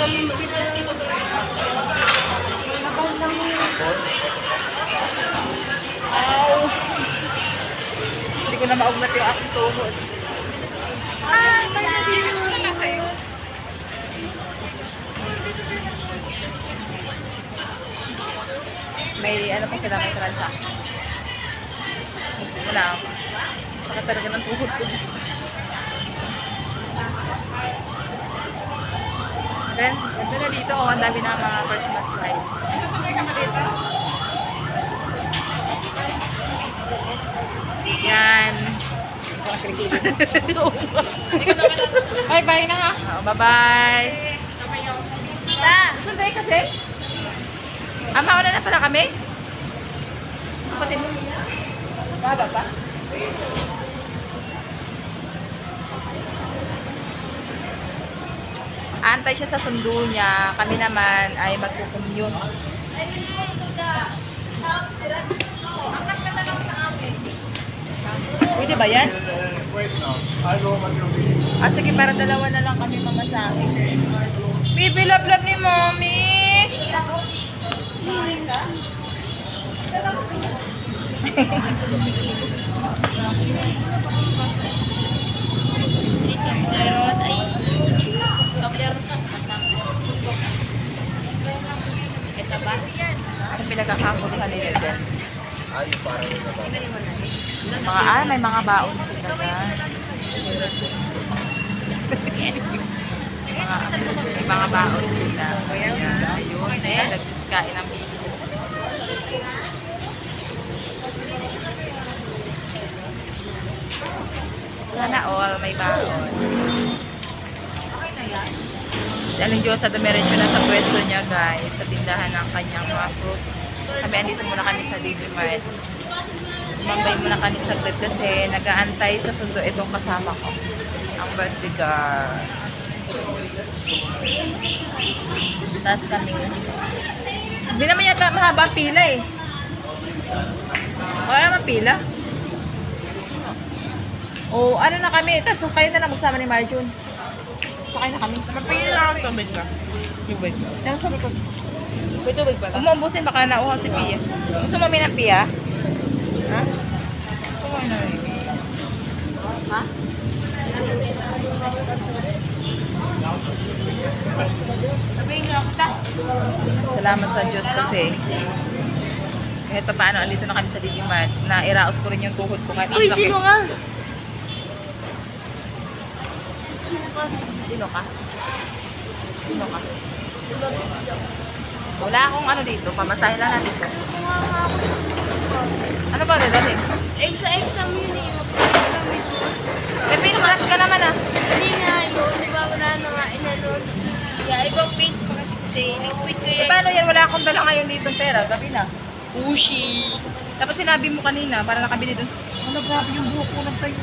Hindi ko na maugnat yung aking. Ah, malalim. May ano pa sila, may transaction. Wala ako. Sakit talaga ng tuhod ko. Diyos ko. Then, ganda na dito. Oh, ang dami na mga Christmas lights. Yan. Bye bye na ha. Oh, bye-bye. Ta. Sunday kasi? Ah, mauna na pala kami? Kapatid mo Baba pa? Antay siya sa sundo niya. Kami naman ay magkukumyun. Pwede ba yan? Ah, sige, para dalawa na lang kami mamasahe. Bibi, love-love ni mommy. Meron ay kablerot ka sa matang. Ito ba? Ano pinagkakakuluhan nila dyan? Mga, ah, may mga baon sila dyan. mga, may mga baon sila. Ayan, ayun. Ayan, nagsisikain ng bibi. Sana all may baon. Si Aling Diyosa dumiretso na sa pwesto niya guys, sa tindahan ng kanyang mga fruits. Kami andito muna kami sa DB Mart. Umambay muna kami saglit kasi nag-aantay sa sundo itong kasama ko. Ang birthday girl. Tapos kami. Hindi naman yata mahaba pila eh. Wala naman pila. O ano na kami, tapos kayo na lang magsama ni Marjun. Sakay na kami. Mapili lang ang tubig ka. Tubig. Lang sa likod. May tubig ba ka? Umumbusin baka nauhaw si Pia. Gusto mo ng Pia? Ha? Ha? Sabihin niyo ako ta. Salamat sa Diyos kasi kahit pa paano, andito na kami sa Digimart na iraos ko rin yung tuhod ko kahit Uy, sino nga? Sino ka? Sino ka? Sino ka? Wala akong ano dito, pamasahe lang natin dito. Ano ba yun eh. Magpapala mo ito. May paintbrush ka naman ah. Hindi nga yun. Di ba wala na nga inalon? Yeah, ibang paintbrush kasi. Nag-quit ko Eh, yan. paano yan? Wala akong dala ngayon dito pera. Gabi na. Ushi. Dapat sinabi mo kanina para nakabili doon. Ano, grabe yung buhok ko nagtayo.